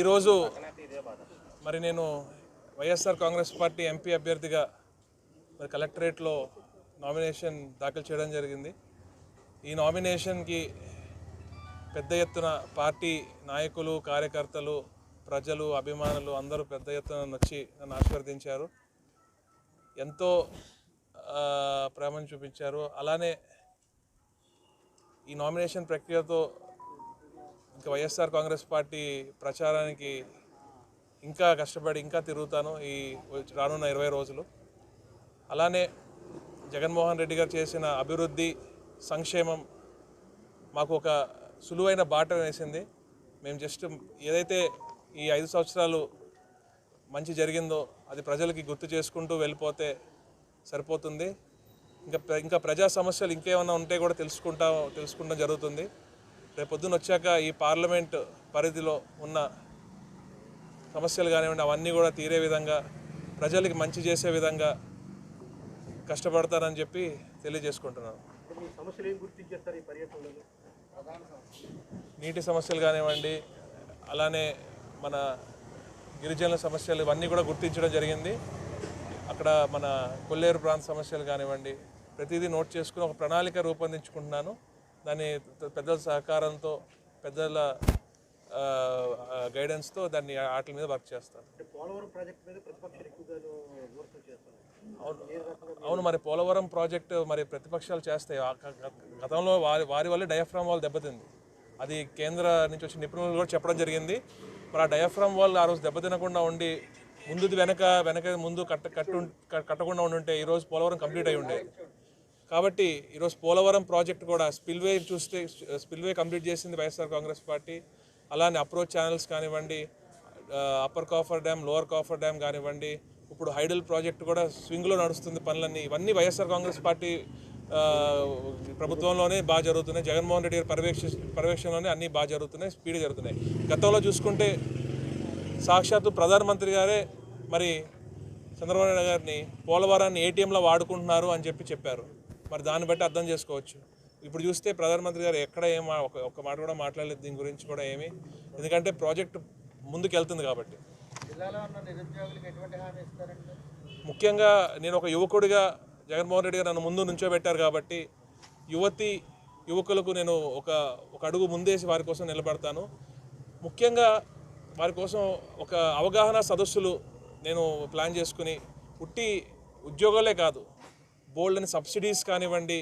ఈరోజు మరి నేను వైఎస్ఆర్ కాంగ్రెస్ పార్టీ ఎంపీ అభ్యర్థిగా మరి కలెక్టరేట్లో నామినేషన్ దాఖలు చేయడం జరిగింది. ఈ నామినేషన్కి పెద్ద ఎత్తున పార్టీ నాయకులు కార్యకర్తలు ప్రజలు అభిమానులు అందరూ పెద్ద ఎత్తున వచ్చి నన్ను ఆశీర్వదించారు. ఎంతో ప్రేమను చూపించారు. అలానే ఈ నామినేషన్ ప్రక్రియతో ఇంకా వైఎస్ఆర్ కాంగ్రెస్ పార్టీ ప్రచారానికి ఇంకా కష్టపడి ఇంకా తిరుగుతాను ఈ రానున్న ఇరవై రోజులు. అలానే జగన్మోహన్ రెడ్డి గారు చేసిన అభివృద్ధి సంక్షేమం మాకు ఒక సులువైన బాట వేసింది. మేము జస్ట్ ఏదైతే ఈ ఐదు సంవత్సరాలు మంచి జరిగిందో అది ప్రజలకి గుర్తు చేసుకుంటూ వెళ్ళిపోతే సరిపోతుంది. ఇంకా ప్ర- ఇంకా ప్రజా సమస్యలు ఇంకేమైనా ఉంటే కూడా తెలుసుకుంటా తెలుసుకుంటాం జరుగుతుంది. రేపు పొద్దున్న వచ్చాక ఈ పార్లమెంట్ పరిధిలో ఉన్న సమస్యలు కానివ్వండి అవన్నీ కూడా తీరే విధంగా ప్రజలకి మంచి చేసే విధంగా కష్టపడతానని చెప్పి తెలియజేసుకుంటున్నాను. నీటి సమస్యలు కానివ్వండి అలానే మన గిరిజనుల సమస్యలు ఇవన్నీ కూడా గుర్తించడం జరిగింది. అక్కడ మన కొల్లేరు ప్రాంత సమస్యలు కానివ్వండి ప్రతిదీ నోట్ చేసుకుని ఒక ప్రణాళిక రూపొందించుకుంటున్నాను. దాన్ని పెద్దల సహకారంతో పెద్దల గైడెన్స్తో దాన్ని వాటి మీద వర్క్ చేస్తారు. అవును. మరి పోలవరం ప్రాజెక్టు మరి ప్రతిపక్షాలు చేస్తాయి గతంలో వారి వారి వల్లే డయాఫ్రామ్ వాల్ దెబ్బతింది. అది కేంద్ర నుంచి వచ్చిన నిపుణులు కూడా చెప్పడం జరిగింది. మరి ఆ డయాఫ్రామ్ వాల్ ఆ రోజు దెబ్బతినకుండా ఉండి ముందుది వెనక వెనక ముందు కట్ట కట్టు కట్టకుండా ఉండుంటే ఈరోజు పోలవరం కంప్లీట్ అయి ఉండేది కాబట్టి ఈరోజు పోలవరం ప్రాజెక్ట్ కూడా స్పిల్వే చూస్తే స్పిల్వే కంప్లీట్ చేసింది వైఎస్ఆర్ కాంగ్రెస్ పార్టీ. అలానే అప్రోచ్ ఛానల్స్ కానివ్వండి upper coffer dam lower coffer dam కానివ్వండి ఇప్పుడు హైడల్ ప్రాజెక్ట్ కూడా స్వింగ్లో నడుస్తుంది పనులన్నీ. ఇవన్నీ వైఎస్ఆర్ కాంగ్రెస్ పార్టీ ప్రభుత్వంలోనే బాగా జరుగుతున్నాయి. జగన్మోహన్ రెడ్డి గారి పర్యవేక్ష పర్యవేక్షణలోనే అన్నీ బాగా జరుగుతున్నాయి స్పీడ్ జరుగుతున్నాయి. గతంలో చూసుకుంటే సాక్షాత్తు ప్రధానమంత్రి గారే మరి చంద్రబాబు నాయుడు గారిని పోలవరాన్ని ఏటీఎంలో వాడుకుంటున్నారు అని చెప్పి చెప్పారు. మరి దాన్ని బట్టి అర్థం చేసుకోవచ్చు. ఇప్పుడు చూస్తే ప్రధానమంత్రి గారు ఎక్కడ ఏం ఒక ఒక్క మాట కూడా మాట్లాడలేదు దీని గురించి కూడా ఏమి. ఎందుకంటే ప్రాజెక్ట్ ముందుకు వెళ్తుంది కాబట్టి ముఖ్యంగా నేను ఒక యువకుడిగా జగన్మోహన్ రెడ్డి గారు నన్ను ముందు నుంచోబెట్టారు కాబట్టి యువతి యువకులకు నేను ఒక ఒక అడుగు ముందేసి వారి కోసం నిలబడతాను. ముఖ్యంగా వారి కోసం ఒక అవగాహన సదస్సులు నేను ప్లాన్ చేసుకుని పుట్టి ఉద్యోగాలే కాదు బోల్డ్ అని సబ్సిడీస్ కానివ్వండి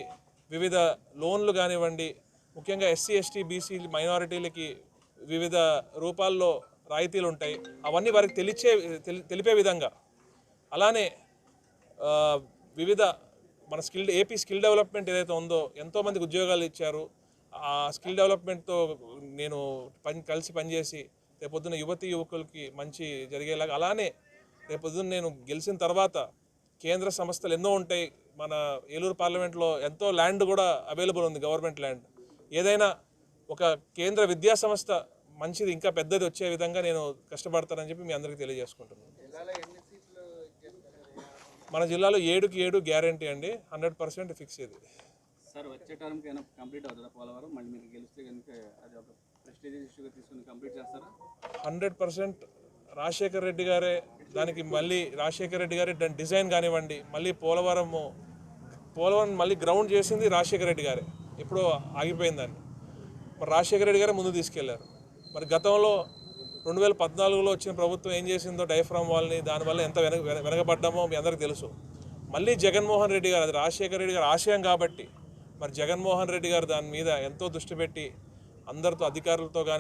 వివిధ లోన్లు కానివ్వండి ముఖ్యంగా ఎస్సీ ఎస్టీ బీసీ మైనారిటీలకి వివిధ రూపాల్లో రాయితీలు ఉంటాయి. అవన్నీ వారికి తెలిచే తెలిపే విధంగా. అలానే వివిధ మన స్కిల్ ఏపీ స్కిల్ డెవలప్మెంట్ ఏదైతే ఉందో ఎంతోమందికి ఉద్యోగాలు ఇచ్చారు. ఆ స్కిల్ డెవలప్మెంట్తో నేను పని కలిసి పనిచేసి రేపొద్దున యువతి యువకులకి మంచి జరిగేలాగా అలానే రేపొద్దున నేను గెలిచిన తర్వాత కేంద్ర సంస్థలు ఎన్నో ఉంటాయి. మన ఏలూరు పార్లమెంట్లో ఎంతో ల్యాండ్ కూడా అవైలబుల్ ఉంది గవర్నమెంట్ ల్యాండ్. ఏదైనా ఒక కేంద్ర విద్యా సంస్థ మంచిది ఇంకా పెద్దది వచ్చే విధంగా నేను కష్టపడతానని చెప్పి మీ అందరికీ తెలియజేసుకుంటున్నాను. మన జిల్లాలో ఏడుకి ఏడు గ్యారంటీ అండి హండ్రెడ్ పర్సెంట్ ఫిక్స్ ఇది. సార్ వచ్చే టర్మ్కి అయినా కంప్లీట్ అవుతుందా పోలవరం? మళ్ళీ మీరు గెలిస్తే కనుక అది ఒక ప్రెస్టీజ్ ఇష్యూగా తీసుకుని కంప్లీట్ చేస్తారా? హండ్రెడ్ పర్సెంట్ రాజశేఖర్ రెడ్డి గారే దానికి మళ్ళీ రాజశేఖర్ రెడ్డి గారే దాని డిజైన్ కానివ్వండి మళ్ళీ పోలవరం పోలవరం మళ్ళీ గ్రౌండ్ చేసింది రాజశేఖర్ రెడ్డి గారే. ఎప్పుడో ఆగిపోయిందని మరి రాజశేఖర రెడ్డి గారే ముందు తీసుకెళ్ళారు. మరి గతంలో రెండు వేల పద్నాలుగులో వచ్చిన ప్రభుత్వం ఏం చేసిందో డైఫ్రామ్ వాళ్ళని దానివల్ల ఎంత వెనక వెన- వెనకబడ్డామో మీ అందరికీ తెలుసు. మళ్ళీ జగన్మోహన్ రెడ్డి గారు అది రాజశేఖర రెడ్డి గారు ఆశయం కాబట్టి మరి జగన్మోహన్ రెడ్డి గారు దాని మీద ఎంతో దృష్టి పెట్టి అందరితో అధికారులతో కానీ